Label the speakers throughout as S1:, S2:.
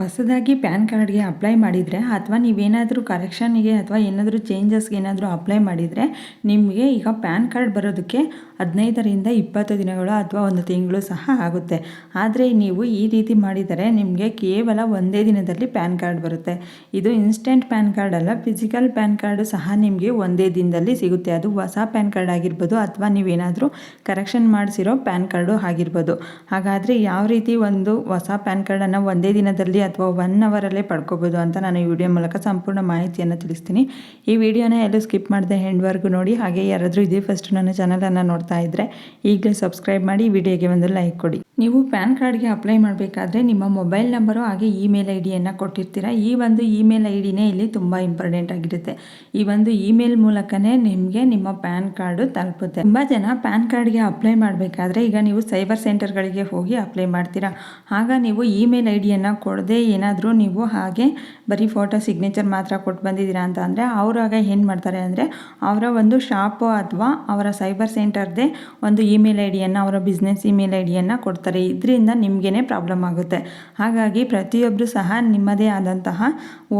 S1: ಹೊಸದಾಗಿ ಪ್ಯಾನ್ ಕಾರ್ಡ್ಗೆ ಅಪ್ಲೈ ಮಾಡಿದರೆ ಅಥವಾ ನೀವೇನಾದರೂ ಕರೆಕ್ಷನ್ಗೆ ಅಥವಾ ಏನಾದರೂ ಚೇಂಜಸ್ಗೆ ಏನಾದರೂ ಅಪ್ಲೈ ಮಾಡಿದರೆ ನಿಮಗೆ ಈಗ ಪ್ಯಾನ್ ಕಾರ್ಡ್ ಬರೋದಕ್ಕೆ ಹದಿನೈದರಿಂದ ಇಪ್ಪತ್ತು ದಿನಗಳು ಅಥವಾ ಒಂದು ತಿಂಗಳು ಸಹ ಆಗುತ್ತೆ. ಆದರೆ ನೀವು ಈ ರೀತಿ ಮಾಡಿದರೆ ನಿಮಗೆ ಕೇವಲ ಒಂದೇ ದಿನದಲ್ಲಿ ಪ್ಯಾನ್ ಕಾರ್ಡ್ ಬರುತ್ತೆ. ಇದು ಇನ್ಸ್ಟೆಂಟ್ ಪ್ಯಾನ್ ಕಾರ್ಡ್ ಅಲ್ಲ, ಫಿಸಿಕಲ್ ಪ್ಯಾನ್ ಕಾರ್ಡು ಸಹ ನಿಮಗೆ ಒಂದೇ ದಿನದಲ್ಲಿ ಸಿಗುತ್ತೆ. ಅದು ಹೊಸ ಪ್ಯಾನ್ ಕಾರ್ಡ್ ಆಗಿರ್ಬೋದು ಅಥವಾ ನೀವೇನಾದರೂ ಕರೆಕ್ಷನ್ ಮಾಡಿಸಿರೋ ಪ್ಯಾನ್ ಕಾರ್ಡು ಆಗಿರ್ಬೋದು. ಹಾಗಾದರೆ ಯಾವ ರೀತಿ ಒಂದು ಹೊಸ ಪ್ಯಾನ್ ಕಾರ್ಡನ್ನು ಒಂದೇ ದಿನದಲ್ಲಿ ಅಥವಾ ಒನ್ ಅವರಲ್ಲೇ ಪಡ್ಕೋಬೋದು ಅಂತ ನಾನು ಈ ವಿಡಿಯೋ ಮೂಲಕ ಸಂಪೂರ್ಣ ಮಾಹಿತಿಯನ್ನು ತಿಳಿಸ್ತೀನಿ. ಈ ವಿಡಿಯೋನ ಎಲ್ಲೂ ಸ್ಕಿಪ್ ಮಾಡಿದೆ ಹೆಂಡ್ವರೆಗೂ ನೋಡಿ, ಹಾಗೆ ಯಾರಾದರೂ ಇದೇ ಫಸ್ಟ್ ನನ್ನ ಚಾನಲನ್ನು ನೋಡ್ತಾ ಇದ್ದರೆ ಈಗಲೇ ಸಬ್ಸ್ಕ್ರೈಬ್ ಮಾಡಿ ವಿಡಿಯೋಗೆ ಒಂದು ಲೈಕ್ ಕೊಡಿ. ನೀವು ಪ್ಯಾನ್ ಕಾರ್ಡ್ಗೆ ಅಪ್ಲೈ ಮಾಡಬೇಕಾದ್ರೆ ನಿಮ್ಮ ಮೊಬೈಲ್ ನಂಬರು ಹಾಗೆ ಇಮೇಲ್ ಐ ಡಿಯನ್ನು ಕೊಟ್ಟಿರ್ತೀರ. ಈ ಒಂದು ಇಮೇಲ್ ಐ ಡಿನೇ ಇಲ್ಲಿ ತುಂಬ ಇಂಪಾರ್ಟೆಂಟ್ ಆಗಿರುತ್ತೆ. ಈ ಒಂದು ಇಮೇಲ್ ಮೂಲಕನೇ ನಿಮಗೆ ನಿಮ್ಮ ಪ್ಯಾನ್ ಕಾರ್ಡು ತಲುಪುತ್ತೆ. ತುಂಬ ಜನ ಪ್ಯಾನ್ ಕಾರ್ಡ್ಗೆ ಅಪ್ಲೈ ಮಾಡಬೇಕಾದ್ರೆ ಈಗ ನೀವು ಸೈಬರ್ ಸೆಂಟರ್ಗಳಿಗೆ ಹೋಗಿ ಅಪ್ಲೈ ಮಾಡ್ತೀರಾ. ಆಗ ನೀವು ಇಮೇಲ್ ಐ ಡಿಯನ್ನು ಕೊಡದೆ ಏನಾದರೂ ನೀವು ಹಾಗೆ ಬರೀ ಫೋಟೋ ಸಿಗ್ನೇಚರ್ ಮಾತ್ರ ಕೊಟ್ಟು ಬಂದಿದ್ದೀರಾ ಅಂತ ಅಂದರೆ ಅವರಾಗ ಏನು ಮಾಡ್ತಾರೆ ಅಂದರೆ ಅವರ ಒಂದು ಶಾಪು ಅಥವಾ ಅವರ ಸೈಬರ್ ಸೆಂಟರ್ದೇ ಒಂದು ಇಮೇಲ್ ಐ ಡಿಯನ್ನು ಅವರ ಬಿಸ್ನೆಸ್ ಇಮೇಲ್ ಐ ಡಿಯನ್ನು ಕೊಡ್ತಾರೆ. ಇದರಿಂದ ನಿಮಗೇ ಪ್ರಾಬ್ಲಮ್ ಆಗುತ್ತೆ. ಹಾಗಾಗಿ ಪ್ರತಿಯೊಬ್ಬರು ಸಹ ನಿಮ್ಮದೇ ಆದಂತಹ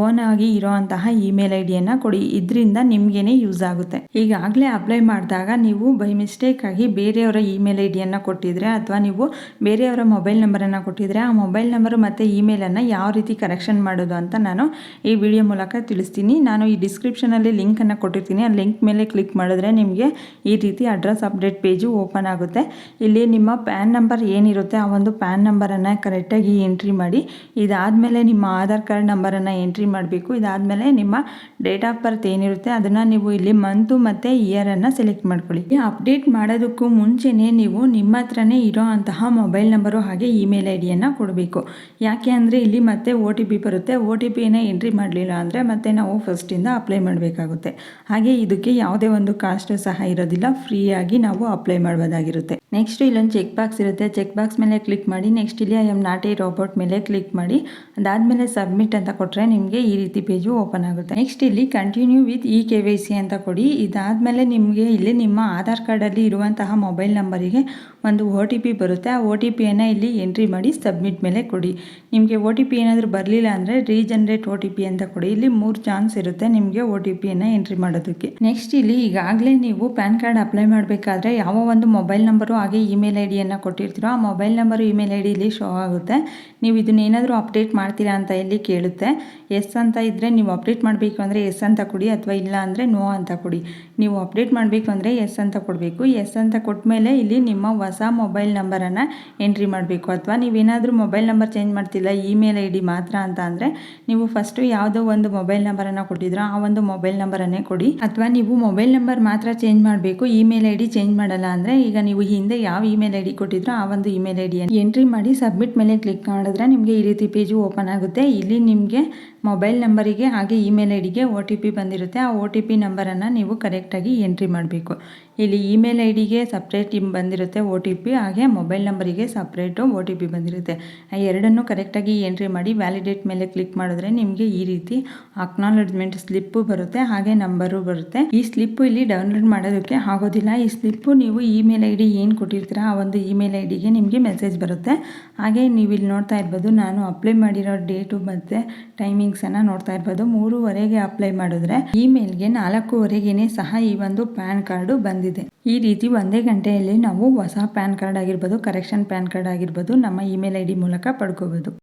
S1: ಓನ್ ಆಗಿ ಇರೋವಂತಹ ಇಮೇಲ್ ಐ ಡಿಯನ್ನು ಕೊಡಿ. ಇದರಿಂದ ನಿಮಗೇನೆ ಯೂಸ್ ಆಗುತ್ತೆ. ಈಗಾಗಲೇ ಅಪ್ಲೈ ಮಾಡಿದಾಗ ನೀವು ಬೈ ಮಿಸ್ಟೇಕ್ ಆಗಿ ಬೇರೆಯವರ ಇಮೇಲ್ ಐ ಡಿಯನ್ನು ಕೊಟ್ಟಿದ್ರೆ ಅಥವಾ ನೀವು ಬೇರೆಯವರ ಮೊಬೈಲ್ ನಂಬರನ್ನು ಕೊಟ್ಟಿದ್ರೆ ಆ ಮೊಬೈಲ್ ನಂಬರು ಮತ್ತು ಇಮೇಲನ್ನು ಯಾವ ರೀತಿ ಕರೆಕ್ಷನ್ ಮಾಡೋದು ಅಂತ ನಾನು ಈ ವಿಡಿಯೋ ಮೂಲಕ ತಿಳಿಸ್ತೀನಿ. ನಾನು ಈ ಡಿಸ್ಕ್ರಿಪ್ಷನಲ್ಲಿ ಲಿಂಕನ್ನು ಕೊಟ್ಟಿರ್ತೀನಿ. ಆ ಲಿಂಕ್ ಮೇಲೆ ಕ್ಲಿಕ್ ಮಾಡಿದ್ರೆ ನಿಮಗೆ ಈ ರೀತಿ ಅಡ್ರೆಸ್ ಅಪ್ಡೇಟ್ ಪೇಜು ಓಪನ್ ಆಗುತ್ತೆ. ಇಲ್ಲಿ ನಿಮ್ಮ ಪ್ಯಾನ್ ನಂಬರ್ ಏನಿರುತ್ತೆ ಇರುತ್ತೆ, ಆ ಒಂದು ಪ್ಯಾನ್ ನಂಬರನ್ನು ಕರೆಕ್ಟಾಗಿ ಎಂಟ್ರಿ ಮಾಡಿ. ಇದಾದಮೇಲೆ ನಿಮ್ಮ ಆಧಾರ್ ಕಾರ್ಡ್ ನಂಬರನ್ನು ಎಂಟ್ರಿ ಮಾಡಬೇಕು. ಇದಾದಮೇಲೆ ನಿಮ್ಮ ಡೇಟ್ ಆಫ್ ಬರ್ತ್ ಏನಿರುತ್ತೆ, ಅದನ್ನು ನೀವು ಇಲ್ಲಿ ಮಂತು ಮತ್ತು ಇಯರನ್ನು ಸೆಲೆಕ್ಟ್ ಮಾಡ್ಕೊಳ್ಳಿ. ಅಪ್ಡೇಟ್ ಮಾಡೋದಕ್ಕೂ ಮುಂಚೆನೇ ನೀವು ನಿಮ್ಮ ಹತ್ರನೇ ಇರೋ ಅಂತಹ ಮೊಬೈಲ್ ನಂಬರು ಹಾಗೆ ಇಮೇಲ್ ಐ ಡಿಯನ್ನು ಕೊಡಬೇಕು. ಯಾಕೆ ಅಂದರೆ ಇಲ್ಲಿ ಮತ್ತೆ ಓ ಟಿ ಪಿ ಬರುತ್ತೆ. ಓ ಟಿ ಪಿನ ಎಂಟ್ರಿ ಮಾಡಲಿಲ್ಲ ಅಂದರೆ ಮತ್ತೆ ನಾವು ಫಸ್ಟಿಂದ ಅಪ್ಲೈ ಮಾಡಬೇಕಾಗುತ್ತೆ. ಹಾಗೆ ಇದಕ್ಕೆ ಯಾವುದೇ ಒಂದು ಕಾಸ್ಟ್ ಸಹ ಇರೋದಿಲ್ಲ. ಫ್ರೀಯಾಗಿ ನಾವು ಅಪ್ಲೈ ಮಾಡ್ಬೋದಾಗಿರುತ್ತೆ. ನೆಕ್ಸ್ಟ್ ಇಲ್ಲೊಂದು ಚೆಕ್ ಬಾಕ್ಸ್ ಇರುತ್ತೆ. ಚೆಕ್ ಬಾಕ್ಸ್ ಮೇಲೆ ಕ್ಲಿಕ್ ಮಾಡಿ ನೆಕ್ಸ್ಟ್ ಇಲ್ಲಿ I'm not a robot ಮೇಲೆ ಕ್ಲಿಕ್ ಮಾಡಿ, ಅದಾದಮೇಲೆ ಸಬ್ಮಿಟ್ ಅಂತ ಕೊಟ್ಟರೆ ನಿಮಗೆ ಈ ರೀತಿ ಪೇಜು ಓಪನ್ ಆಗುತ್ತೆ. ನೆಕ್ಸ್ಟ್ ಇಲ್ಲಿ continue with E K Y C ಅಂತ ಕೊಡಿ. ಇದಾದಮೇಲೆ ನಿಮಗೆ ಇಲ್ಲಿ ನಿಮ್ಮ ಆಧಾರ್ ಕಾರ್ಡಲ್ಲಿ ಇರುವಂತಹ ಮೊಬೈಲ್ ನಂಬರಿಗೆ ಒಂದು ಒ ಟಿ ಪಿ ಬರುತ್ತೆ. ಆ ಒ ಟಿ ಪಿಯನ್ನು ಇಲ್ಲಿ ಎಂಟ್ರಿ ಮಾಡಿ ಸಬ್ಮಿಟ್ ಮೇಲೆ ಕೊಡಿ. ನಿಮಗೆ ಒ ಟಿ ಪಿ ಏನಾದರೂ ಬರಲಿಲ್ಲ ಅಂದರೆ ರೀಜನ್ರೇಟ್ ಒ ಟಿ ಪಿ ಅಂತ ಕೊಡಿ. ಇಲ್ಲಿ ಮೂರು ಚಾನ್ಸ್ ಇರುತ್ತೆ ನಿಮಗೆ ಒ ಟಿ ಪಿಯನ್ನು ಎಂಟ್ರಿ ಮಾಡೋದಕ್ಕೆ. ನೆಕ್ಸ್ಟ್ ಇಲ್ಲಿ ಈಗಾಗಲೇ ನೀವು ಪ್ಯಾನ್ ಕಾರ್ಡ್ ಅಪ್ಲೈ ಮಾಡಬೇಕಾದ್ರೆ ಯಾವ ಒಂದು ಮೊಬೈಲ್ ನಂಬರು ಹಾಗೆ ಇಮೇಲ್ ಐ ಡಿಯನ್ನು ಕೊಟ್ಟಿರ್ತೀರೋ ಆ ಮೊಬೈಲ್ ನಂಬರು, ಇಮೇಲ್ ಐ ಡಿಲಿ ಶೋ ಆಗುತ್ತೆ. ನೀವು ಇದನ್ನೇನಾದರೂ ಅಪ್ಡೇಟ್ ಮಾಡ್ತೀರಾ ಅಂತ ಇಲ್ಲಿ ಕೇಳುತ್ತೆ. ಎಸ್ ಅಂತ ಇದ್ದರೆ ನೀವು ಅಪ್ಡೇಟ್ ಮಾಡಬೇಕು ಅಂದರೆ ಎಸ್ ಅಂತ ಕೊಡಿ, ಅಥವಾ ಇಲ್ಲ ಅಂದರೆ ನೋ ಅಂತ ಕೊಡಿ. ನೀವು ಅಪ್ಡೇಟ್ ಮಾಡಬೇಕು ಅಂದರೆ ಎಸ್ ಅಂತ ಕೊಡಬೇಕು. ಎಸ್ ಅಂತ ಕೊಟ್ಟ ಮೇಲೆ ಇಲ್ಲಿ ನಿಮ್ಮ ಹೊಸ ಮೊಬೈಲ್ ನಂಬರನ್ನು ಎಂಟ್ರಿ ಮಾಡಬೇಕು. ಅಥವಾ ನೀವೇನಾದರೂ ಮೊಬೈಲ್ ನಂಬರ್ ಚೇಂಜ್ ಮಾಡ್ತಿಲ್ಲ, ಇಮೇಲ್ ಐ ಡಿ ಮಾತ್ರ ಅಂತ ಅಂದರೆ ನೀವು ಫಸ್ಟು ಯಾವುದೋ ಒಂದು ಮೊಬೈಲ್ ನಂಬರನ್ನು ಕೊಟ್ಟಿದ್ರೋ, ಆ ಒಂದು ಮೊಬೈಲ್ ನಂಬರನ್ನೇ ಕೊಡಿ. ಅಥವಾ ನೀವು ಮೊಬೈಲ್ ನಂಬರ್ ಮಾತ್ರ ಚೇಂಜ್ ಮಾಡಬೇಕು, ಇಮೇಲ್ ಐ ಡಿ ಚೇಂಜ್ ಮಾಡಲ್ಲ ಅಂದರೆ ಈಗ ನೀವು ಹಿಂದೆ ಯಾವ ಇಮೇಲ್ ಐ ಡಿ ಕೊಟ್ಟಿದ್ರೋ, ಆ ಒಂದು ಇಮೇಲ್ ಐ ಡಿಯನ್ನು ಎಂಟ್ರಿ ಮಾಡಿ ಸಬ್ಮಿಟ್ ಮೇಲೆ ಕ್ಲಿಕ್ ಮಾಡಿದ್ರೆ ನಿಮಗೆ ಈ ರೀತಿ ಪೇಜು ಓಪನ್ ಆಗುತ್ತೆ. ಇಲ್ಲಿ ನಿಮಗೆ ಮೊಬೈಲ್ ನಂಬರಿಗೆ ಹಾಗೆ ಇಮೇಲ್ ಐ ಡಿಗೆ ಒ ಟಿ ಪಿ ಬಂದಿರುತ್ತೆ. ಆ ಒ ಟಿ ಪಿ ನಂಬರನ್ನು ನೀವು ಕರೆಕ್ಟಾಗಿ ಎಂಟ್ರಿ ಮಾಡಬೇಕು. ಇಲ್ಲಿ ಇಮೇಲ್ ಐ ಡಿಗೆ ಸಪ್ರೇಟ್ ಬಂದಿರುತ್ತೆ ಒ ಟಿ ಪಿ ಹಾಗೆ ಮೊಬೈಲ್ ನಂಬರಿಗೆ ಸಪ್ರೇಟು ಒ ಟಿ ಪಿ ಬಂದಿರುತ್ತೆ. ಎರಡನ್ನೂ ಕರೆಕ್ಟಾಗಿ ಎಂಟ್ರಿ ಮಾಡಿ ವ್ಯಾಲಿಡೇಟ್ ಮೇಲೆ ಕ್ಲಿಕ್ ಮಾಡಿದ್ರೆ ನಿಮಗೆ ಈ ರೀತಿ ಅಕ್ನಾಲಜ್ಮೆಂಟ್ ಸ್ಲಿಪ್ಪು ಬರುತ್ತೆ, ಹಾಗೆ ನಂಬರು ಬರುತ್ತೆ. ಈ ಸ್ಲಿಪ್ಪು ಇಲ್ಲಿ ಡೌನ್ಲೋಡ್ ಮಾಡೋದಕ್ಕೆ ಆಗೋದಿಲ್ಲ. ಈ ಸ್ಲಿಪ್ಪು ನೀವು ಇಮೇಲ್ ಐ ಡಿ ಏನು ಕೊಟ್ಟಿರ್ತೀರ, ಆ ಒಂದು ಇಮೇಲ್ ಐ ಡಿಗೆ ನಿಮಗೆ ಮೆಸೇಜ್ ಬರುತ್ತೆ. ಹಾಗೆ ನೀವು ಇಲ್ಲಿ ನೋಡ್ತಾ ಇರ್ಬೋದು, ನಾನು ಅಪ್ಲೈ ಮಾಡಿರೋ ಡೇಟು ಮತ್ತು ಟೈಮಿಂಗ್ಸನ್ನು ನೋಡ್ತಾ ಇರ್ಬೋದು. ಮೂರುವರೆಗೆ ಅಪ್ಲೈ ಮಾಡಿದ್ರೆ ಇಮೇಲ್ಗೆ ನಾಲ್ಕೂವರೆಗೇ ಸಹ ಈ ಒಂದು ಪ್ಯಾನ್ ಕಾರ್ಡು ಬಂದಿದೆ. ಈ ರೀತಿ ಒಂದೇ ಗಂಟೆಯಲ್ಲಿ ನಾವು ಹೊಸ ಪ್ಯಾನ್ ಕಾರ್ಡ್ ಆಗಿರ್ಬೋದು, ಕರೆಕ್ಷನ್ ಪ್ಯಾನ್ ಕಾರ್ಡ್ ಆಗಿರ್ಬೋದು, ನಮ್ಮ ಇಮೇಲ್ ಐ ಮೂಲಕ ಪಡ್ಕೋಬೋದು.